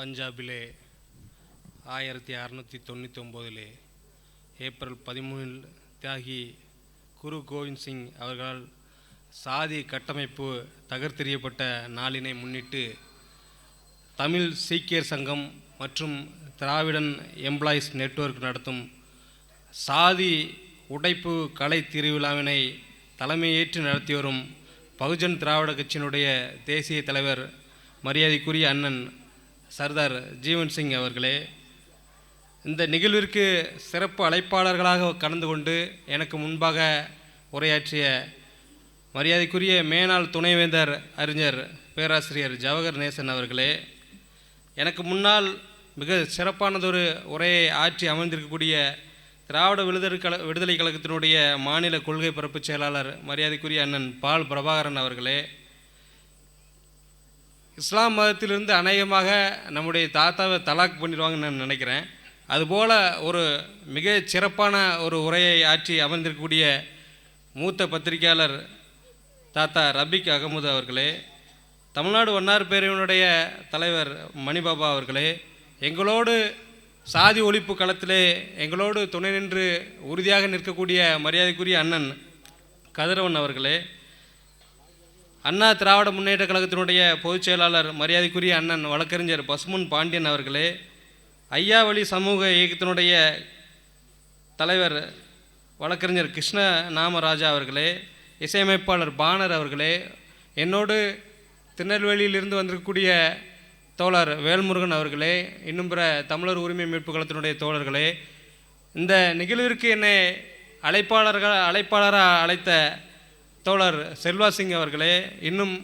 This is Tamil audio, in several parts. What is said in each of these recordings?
பஞ்சாபிலே ஆயிரத்தி அறநூற்றி தொண்ணூற்றி ஒம்போதிலே ஏப்ரல் பதிமூணில் தியாகி குரு கோவிந்த் சிங் அவர்களால் சாதி கட்டமைப்பு தகர்த்தெறியப்பட்ட நாளினை முன்னிட்டு தமிழ் சீக்கியர் சங்கம் மற்றும் திராவிடன் எம்ப்ளாயீஸ் நெட்வொர்க் நடத்தும் சாதி உடைப்பு கலை திருவிழாவினை தலைமையேற்று நடத்தி வரும் பகுஜன் திராவிட கட்சியினுடைய தேசிய தலைவர் மரியாதைக்குரிய அண்ணன் சர்தார் ஜீவன் சிங் அவர்களே இந்த நிகழ்விற்கு சிறப்பு அழைப்பாளர்களாக கலந்து கொண்டு எனக்கு முன்பாக உரையாற்றிய மரியாதைக்குரிய மேனாள் துணைவேந்தர் அறிஞர் பேராசிரியர் ஜவஹர் நேசன் அவர்களே எனக்கு முன்னால் மிக சிறப்பானதொரு உரையை ஆற்றி அமர்ந்திருக்கக்கூடிய திராவிட விடுதலை கழ விடுதலை கழகத்தினுடைய மாநில கொள்கை பரப்பு செயலாளர் மரியாதைக்குரிய அண்ணன் பால் பிரபாகரன் அவர்களே இஸ்லாம் மதத்திலிருந்து அநேகமாக நம்முடைய தாத்தாவை தலாக் பண்ணிடுவாங்கன்னு நான் நினைக்கிறேன். அதுபோல் ஒரு மிக சிறப்பான ஒரு உரையை ஆற்றி அமர்ந்திருக்கக்கூடிய மூத்த பத்திரிகையாளர் தாத்தா ரபிக் அகமது அவர்களே தமிழ்நாடு வண்ணார் பேரவையினுடைய தலைவர் மணிபாபா அவர்களே எங்களோடு சாதி ஒழிப்பு களத்திலே எங்களோடு துணை நின்று உறுதியாக நிற்கக்கூடிய மரியாதைக்குரிய அண்ணன் கதிரவன் அவர்களே அண்ணா திராவிட முன்னேற்ற கழகத்தினுடைய பொதுச் செயலாளர் மரியாதைக்குரிய அண்ணன் வழக்கறிஞர் பசுமன் பாண்டியன் அவர்களே ஐயாவழி சமூக இயக்கத்தினுடைய தலைவர் வழக்கறிஞர் கிருஷ்ண நாமராஜா அவர்களே இசையமைப்பாளர் பானர் அவர்களே என்னோடு திருநெல்வேலியிலிருந்து வந்திருக்கக்கூடிய தோழர் வேல்முருகன் அவர்களே இன்னும் பிற தமிழர் உரிமை மீட்பு கழகத்தினுடைய தோழர்களே இந்த நிகழ்விற்கு என்னை அழைப்பாளர்கள் அழைப்பாளராக அழைத்த தோழர் செல்வா சிங் அவர்களே இன்னும்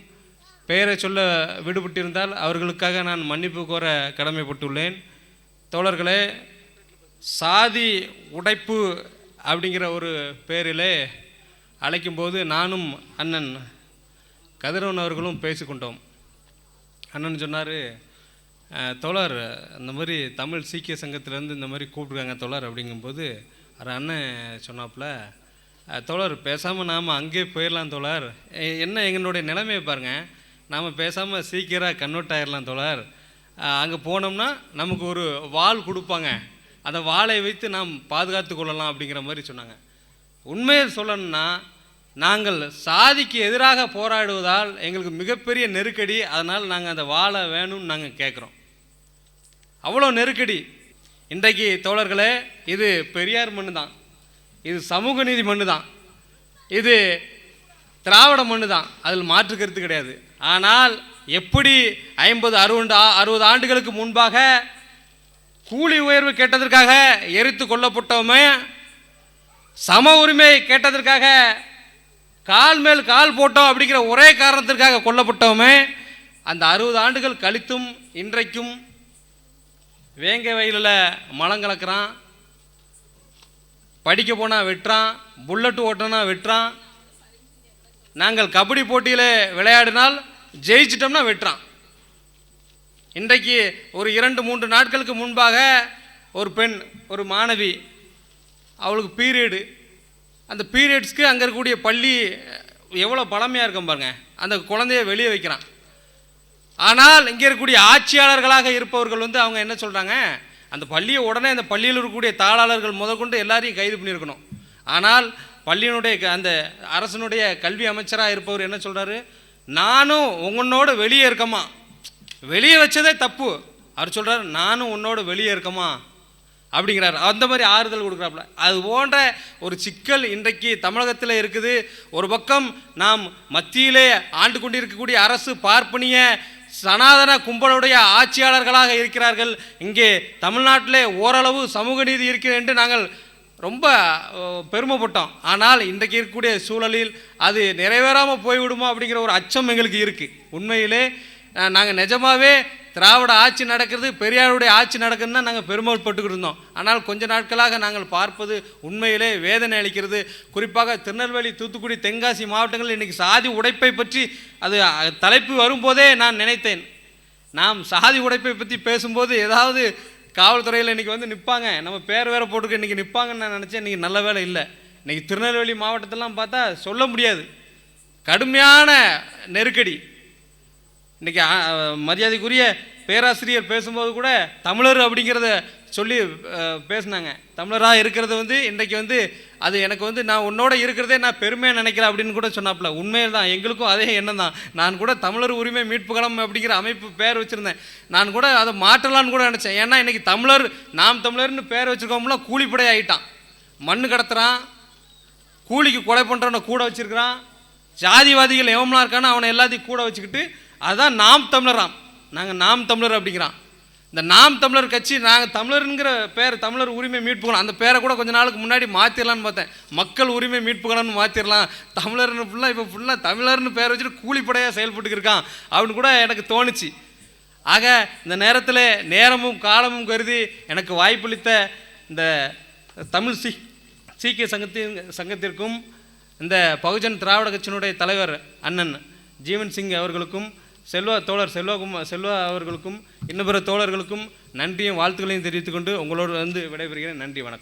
பெயரை சொல்ல விடுபட்டிருந்தால் அவர்களுக்காக நான் மன்னிப்பு கோர கடமைப்பட்டுள்ளேன். தோழர்களே சாதி உடைப்பு அப்படிங்கிற ஒரு பேரிலே அழைக்கும்போது நானும் அண்ணன் கதிரவன் அவர்களும் பேசிக்கொண்டோம். அண்ணன் சொன்னார் தோழர் இந்த மாதிரி தமிழ் சீக்கிய சங்கத்திலேருந்து இந்த மாதிரி கூப்பிட்ருக்காங்க தோழர் அப்படிங்கும்போது ஒரு அண்ணன் சொன்னாப்புல தோழர் பேசாமல் நாம் அங்கேயே போயிடலாம் தோழர். என்ன எங்களுடைய நிலைமையை பாருங்கள் நாம் பேசாமல் சீக்கிரம் கன்வெர்ட் ஆயிடலாம் தோழர். அங்கே போனோம்னா நமக்கு ஒரு வால் கொடுப்பாங்க. அந்த வாளை வைத்து நாம் பாதுகாத்து கொள்ளலாம் அப்படிங்கிற மாதிரி சொன்னாங்க. உண்மையை சொல்லணும்னா நாங்கள் சாதிக்கு எதிராக போராடுவதால் எங்களுக்கு மிகப்பெரிய நெருக்கடி அதனால் நாங்கள் அந்த வாழை வேணும்னு நாங்கள் கேட்குறோம் அவ்வளோ நெருக்கடி. இன்றைக்கு தோழர்களே இது பெரியார் மண்ணு தான் இது சமூக நீதி மண்ணு தான் இது திராவிட மண்ணு தான் அதில் மாற்று கருத்து கிடையாது. ஆனால் எப்படி ஐம்பது அறுபது அறுபது ஆண்டுகளுக்கு முன்பாக கூலி உயர்வு கேட்டதற்காக எரித்து கொல்லப்பட்டோமே சம உரிமை கேட்டதற்காக கால் மேல் கால் போட்டோம் அப்படிங்கிற ஒரே காரணத்திற்காக கொல்லப்பட்டோமே அந்த அறுபது ஆண்டுகள் கழித்தும் இன்றைக்கும் வேங்க வயலில் மலம் கலக்கிறான். படிக்க போனால் வெட்டுறான் புல்லட் ஓட்டினா வெட்டுறான். நாங்கள் கபடி போட்டியில் விளையாடினால் ஜெயிச்சிட்டோம்னா வெட்டுறான். இன்றைக்கு ஒரு இரண்டு மூன்று நாட்களுக்கு முன்பாக ஒரு பெண் ஒரு மாணவி அவளுக்கு பீரியடு அந்த பீரியட்ஸ்க்கு அங்கே இருக்கக்கூடிய பள்ளி எவ்வளோ பழமையாக இருக்கும் பாருங்க. அந்த குழந்தைய வெளியே வைக்கிறான். ஆனால் இங்கே இருக்கக்கூடிய ஆட்சியாளர்களாக இருப்பவர்கள் வந்து அவங்க என்ன சொல்கிறாங்க அந்த பள்ளியை உடனே அந்த பள்ளியில் இருக்கக்கூடிய தாளாளர்கள் முதற்கொண்டு எல்லாரையும் கைது பண்ணியிருக்கணும். ஆனால் பள்ளியினுடைய க- அந்த அரசனுடைய கல்வி அமைச்சராக இருப்பவர் என்ன சொல்கிறாரு நானும் உங்களோட வெளியே இருக்கமா? வெளியே வச்சதே தப்பு. அவர் சொல்கிறார் நானும் உன்னோட வெளியே இருக்கமா? அப்படிங்கிறார். அந்த மாதிரி ஆறுதல் கொடுக்குறாப்புல. அது போன்ற ஒரு சிக்கல் இன்றைக்கு தமிழகத்தில் இருக்குது. ஒரு பக்கம் நாம் மத்தியிலே ஆண்டு கொண்டிருக்கக்கூடிய அரசு பார்ப்பனிய சனாதன கும்பலுடைய ஆட்சியாளர்களாக இருக்கிறார்கள். இங்கே தமிழ்நாட்டிலே ஓரளவு சமூக நீதி இருக்கிறது என்று நாங்கள் ரொம்ப பெருமைப்பட்டோம். ஆனால் இன்றைக்கு இருக்கக்கூடிய சூழலில் அது நிறைவேறாமல் போய்விடுமோ அப்படிங்கிற ஒரு அச்சம் எங்களுக்கு இருக்குது உண்மையிலே நாங்கள் நிஜமாகவே திராவிட ஆட்சி நடக்கிறது பெரியாருடைய ஆட்சி நடக்குதுன்னா நாங்கள் பெருமாள் பட்டுக்கிட்டு இருந்தோம். ஆனால் கொஞ்ச நாட்களாக நாங்கள் பார்ப்பது உண்மையிலே வேதனை அளிக்கிறது. குறிப்பாக திருநெல்வேலி தூத்துக்குடி தென்காசி மாவட்டங்களில் இன்றைக்கி சாதி உடைப்பை பற்றி அது தலைப்பு வரும்போதே நான் நினைத்தேன். நாம் சாதி உடைப்பை பற்றி பேசும்போது ஏதாவது காவல்துறையில் இன்றைக்கி வந்து நிற்பாங்க நம்ம பேர் வேற போட்டுக்க இன்றைக்கி நிற்பாங்கன்னு நான் நினச்சேன். இன்றைக்கி நல்ல வேலை இல்லை. இன்றைக்கி திருநெல்வேலி மாவட்டத்திலாம் பார்த்தா சொல்ல முடியாது. கடுமையான நெருக்கடி. இன்றைக்கி மரியாதைக்குரிய பேராசிரியர் பேசும்போது கூட தமிழர் அப்படிங்கிறத சொல்லி பேசினாங்க. தமிழராக இருக்கிறது வந்து இன்றைக்கி வந்து அது எனக்கு வந்து நான் உன்னோட இருக்கிறதே நான் பெருமையாக நினைக்கிறேன் அப்படின்னு கூட சொன்னாப்புல. உண்மையில் தான் எங்களுக்கும் அதே எண்ணம் தான். நான் கூட தமிழர் உரிமை மீட்பு களம் அப்படிங்கிற அமைப்பு பேர் வச்சுருந்தேன். நான் கூட அதை மாற்றலான்னு கூட நினச்சேன். ஏன்னா இன்றைக்கி தமிழர் நாம் தமிழர்னு பேர் வச்சுருக்கோம்ல கூலிப்படை ஆகிட்டான் மண்ணு கடத்துறான் கூலிக்கு கொலை பண்ணுறவனை கூட வச்சுருக்கிறான். ஜாதிவாதிகள் எவம்லாம் இருக்கானோ அவனை எல்லாத்தையும் கூட வச்சுக்கிட்டு அதுதான் நாம் தமிழராம். நாங்கள் நாம் தமிழர் அப்படிங்கிறான். இந்த நாம் தமிழர் கட்சி நாங்கள் தமிழருங்கிற பேர் தமிழர் உரிமை மீட்புகணும் அந்த பேரை கூட கொஞ்ச நாளுக்கு முன்னாடி மாற்றிடலான்னு பார்த்தேன். மக்கள் உரிமை மீட்புகளம்னு மாற்றிடலாம் தமிழர்னு ஃபுல்லாக இப்போ ஃபுல்லாக தமிழர்னு பேர் வச்சுட்டு கூலிப்படையாக செயல்பட்டுக்கு இருக்கான் அப்படின்னு கூட எனக்கு தோணுச்சு. ஆக இந்த நேரத்தில் நேரமும் காலமும் கருதி எனக்கு வாய்ப்பளித்த இந்த தமிழ் சீ சீக்கிய சங்கத்தின் சங்கத்திற்கும் இந்த பகுஜன் திராவிட கட்சியினுடைய தலைவர் அண்ணன் ஜீவன் சிங் அவர்களுக்கும் செல்வா தோழர் செல்வாகுமார் செல்வா அவர்களுக்கும் இன்னும் பிற தோழர்களுக்கும் நன்றியும் வாழ்த்துக்களையும் தெரிவித்துக்கொண்டு உங்களோடு வந்து விடைபெறுகிறேன். நன்றி வணக்கம்.